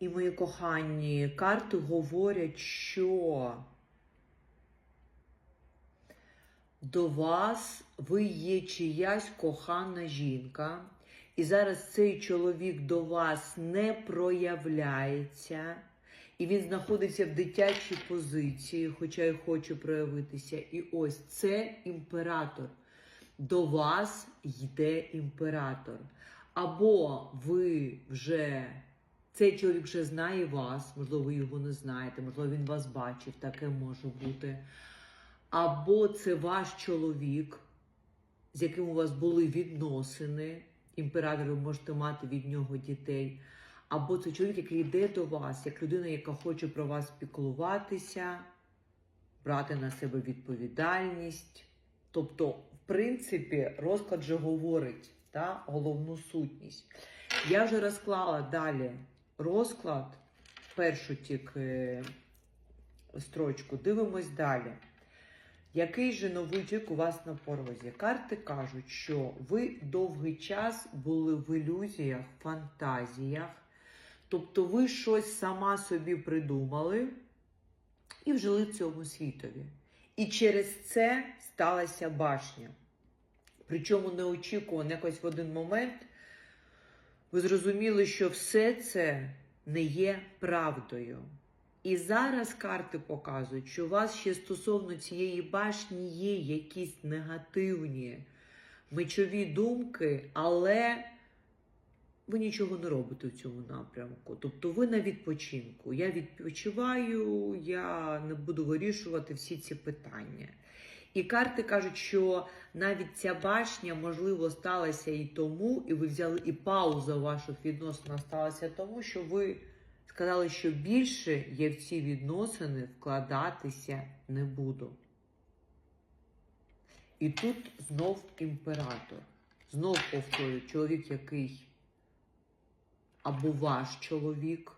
І мої кохані карти говорять, що до вас ви є чиясь кохана жінка, і зараз цей чоловік до вас не проявляється, і він знаходиться в дитячій позиції, хоча й хоче проявитися. І ось це імператор. До вас йде імператор. Або ви вже цей чоловік вже знає вас, можливо, ви його не знаєте, можливо, він вас бачив, таке може бути. Або це ваш чоловік, з яким у вас були відносини. Імператор, ви можете мати від нього дітей. Або це чоловік, який йде до вас, як людина, яка хоче про вас піклуватися, брати на себе відповідальність. Тобто, в принципі, розклад же говорить та, головну сутність. Я вже розклала далі розклад, першу тільки строчку. Дивимось далі. Який же новий чек у вас на порозі? Карти кажуть, що ви довгий час були в ілюзіях, фантазіях. Тобто ви щось сама собі придумали і вжили в цьому світові. І через це сталася башня. Причому неочікувано, якось в один момент ви зрозуміли, що все це не є правдою. І зараз карти показують, що у вас ще стосовно цієї башні є якісь негативні мечові думки, але ви нічого не робите в цьому напрямку. Тобто ви на відпочинку. Я відпочиваю, я не буду вирішувати всі ці питання. І карти кажуть, що навіть ця башня, можливо, сталася і тому, і ви взяли і пауза ваших відносинах сталася тому, що ви сказали, що більше я в ці відносини вкладатися не буду. І тут знов імператор. Знов повторюю, чоловік, який або ваш чоловік,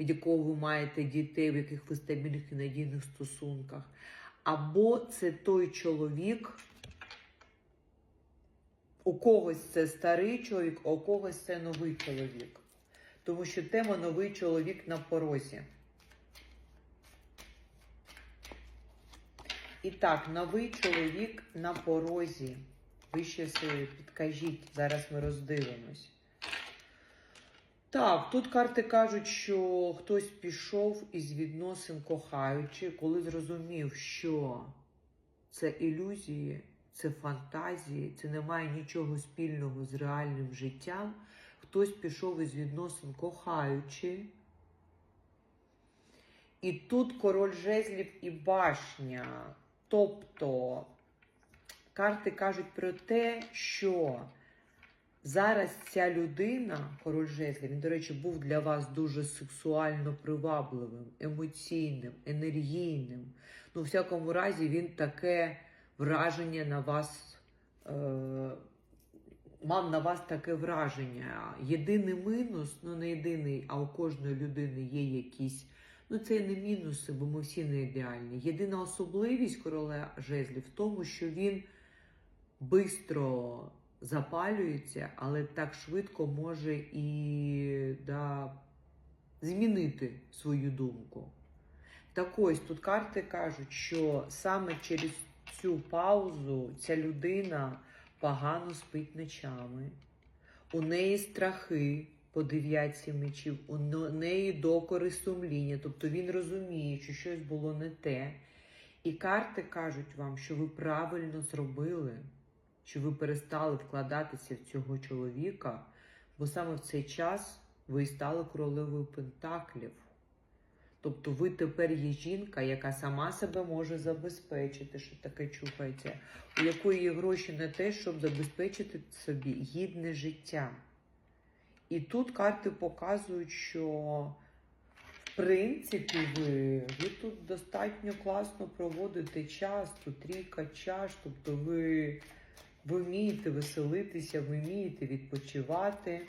від якого ви маєте дітей, в яких ви стабільних і надійних стосунках, або це той чоловік, у когось це старий чоловік, а у когось це новий чоловік. Тому що тема новий чоловік на порозі. І так, новий чоловік на порозі. Ви ще собі підкажіть, зараз ми роздивимось. Так, тут карти кажуть, що хтось пішов із відносин кохаючи, коли зрозумів, що це ілюзії, це фантазії, це не має нічого спільного з реальним життям. Хтось пішов із відносин кохаючи. І тут король жезлів і башня. Тобто карти кажуть про те, що зараз ця людина, король жезлів, він, до речі, був для вас дуже сексуально привабливим, емоційним, енергійним. Ну, в всякому разі, він таке враження на вас. Е- Мав на вас таке враження. Єдиний мінус, ну не єдиний, а у кожної людини є якісь. Ну, це не мінуси, бо ми всі не ідеальні. Єдина особливість короля жезлів в тому, що він швидко запалюється, але так швидко може і да, змінити свою думку. Так ось тут карти кажуть, що саме через цю паузу ця людина погано спить ночами, у неї страхи по дев'ятці мечів, у неї докори сумління, тобто він розуміє, що щось було не те. І карти кажуть вам, що ви правильно зробили, що ви перестали вкладатися в цього чоловіка, бо саме в цей час ви стали королевою Пентаклів. Тобто ви тепер є жінка, яка сама себе може забезпечити, що таке чухається, у якої є гроші на те, щоб забезпечити собі гідне життя. І тут карти показують, що в принципі ви, ви тут достатньо класно проводите час, тут трійка чаш, тобто ви, ви вмієте веселитися, ви вмієте відпочивати.